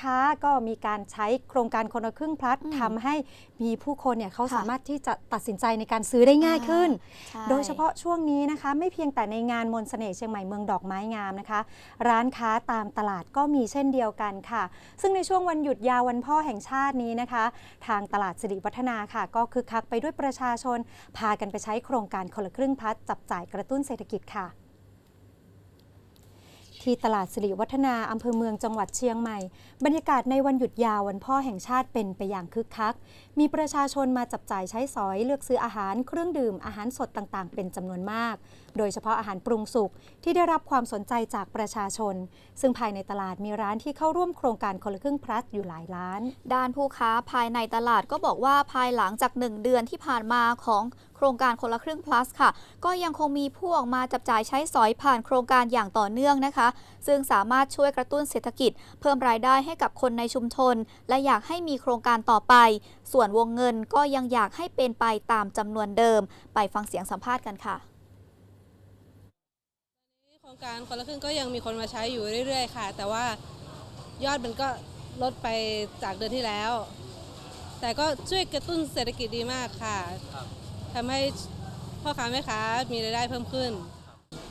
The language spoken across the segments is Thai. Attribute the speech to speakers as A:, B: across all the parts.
A: ค้าก็มีการใช้โครงการคนละครึ่งพลัด
B: อืม
A: ทำให้มีผู้คนเนี่ยเขา
B: ค่ะ
A: สามารถที่จะตัดสินใจในการซื้อได้ง่ายขึ้น
B: ใช่
A: โดยเฉพาะช่วงนี้นะคะ ไม่เพียงแต่ในงานมนต์เสน่ห์เชียงใหม่เมืองดอกไม้งามนะคะ ร้านค้าตามตลาดก็มีเช่นเดียวกันค่ะ ซึ่งในช่วงวันหยุดยาววันพ่อแห่งชาตินี้นะคะ ทางตลาดสิริวัฒนาค่ะ ก็คึกคักไปด้วยประชาชน พากันไปใช้โครงการคนละครึ่งพลัดจับจ่ายกระตุ้นเศรษฐกิจค่ะ ที่ตลาดสิริวัฒนาอำเภอเมืองจังหวัดเชียงใหม่ บรรยากาศในวันหยุดยาววันพ่อแห่งชาติเป็นไปอย่างคึกคัก มีประชาชนมาจับจ่ายใช้สอยเลือกซื้ออาหารเครื่องดื่มอาหารสดต่างๆ เป็นจำนวนมาก โดยเฉพาะอาหารปรุงสุกที่ได้รับความสนใจจากประชาชน ซึ่งภายในตลาดมีร้านที่เข้าร่วมโครงการคนละครึ่งพลัสอยู่หลายร้าน
B: ด้านผู้ค้าภายในตลาดก็บอกว่าภายหลังจาก 1 เดือนที่ผ่านมาของโครงการคนละครึ่ง plus ค่ะ ก็ยังคงมีผู้ออกมาจับจ่ายใช้สอยผ่านโครงการอย่างต่อเนื่องนะคะซึ่งสามารถช่วยกระตุ้นเศรษฐกิจ เพิ่มรายได้ให้กับคนในชุมชน และอยากให้มีโครงการต่อไป ส่วนวงเงินก็ยังอยากให้เป็นไปตามจำนวนเดิม ไปฟังเสียงสัมภาษณ์กันค่ะ
C: โครงการคนละครึ่งก็ยังมีคนมาใช้อยู่เรื่อย ๆ ค่ะ แต่ว่ายอดมันก็ลดไปจากเดือนที่แล้ว แต่ก็ช่วยกระตุ้นเศรษฐกิจดีมากค่ะทำให้พ่อค้าแม่ค้ามีรายได้เพิ่มขึ้น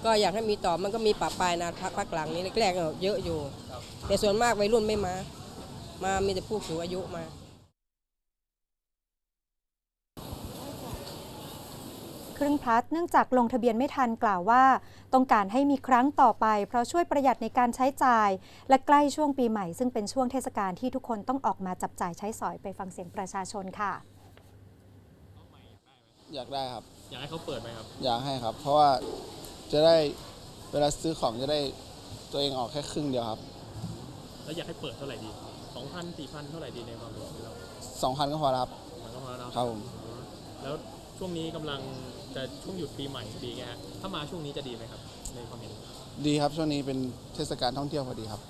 D: ก็อยากให้มีต่อมันก็มีปรับปลายนะพักพักหลังนี้แรกๆก็เยอะอยู่ แต่ส่วนมากวัยรุ่นไม่มา มามีแต่ผู้สูงอายุมา
A: ครึ่งพลัสเนื่องจากลงทะเบียนไม่ทันกล่าวว่า ต้องการให้มีครั้งต่อไป เพราะช่วยประหยัดในการใช้จ่าย และใกล้ช่วงปีใหม่ซึ่งเป็นช่วงเทศกาลที่ทุกคนต้องออกมาจับจ่ายใช้สอยไปฟังเสียงประชาชนค่ะ
E: อยากได้ครับ
F: อยากให้เขาเปิดไหมครับ
E: อยากให้ครับ เพราะว่า จะได้เวลาซื้อของจะได้ตัวเองออกแค่ครึ่งเดียวครับ
F: แล้วอยากให้เปิดเท่าไหร่ดีสองพันสี่พันเท่าไหร่ดีในความรู้สึกเรา
E: สองพันก็พอแล้วครับ
F: มันก็พอแล้วเนาะ
E: ครับผม
F: แล้วช่วงนี้กำลังจะช่วงหยุดปีใหม่พอดีไงฮะถ้ามาช่วงนี้จะดีไหมครับ ในความเห็น
E: ดีครับช่วงนี้เป็นเทศกาลท่องเที่ยวพอดีครับ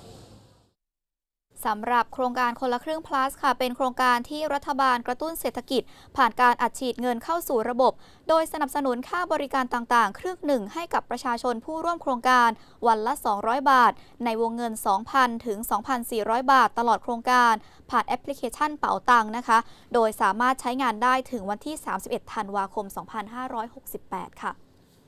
B: สำหรับโครงการคนละครึ่ง plus ค่ะ เป็นโครงการที่รัฐบาลกระตุ้นเศรษฐกิจ ผ่านการอัดฉีดเงินเข้าสู่ระบบ โดยสนับสนุนค่าบริการต่างๆ ครึ่งหนึ่งให้กับประชาชนผู้ร่วมโครงการวันละ 200 บาท ในวงเงิน 2,000 ถึง 2,400 บาท ตลอดโครงการ ผ่านแอปพลิเคชันเป๋าตังนะคะ โดยสามารถใช้งานได้ถึงวันที่ 31 ธันวาคม 2568 ค่ะ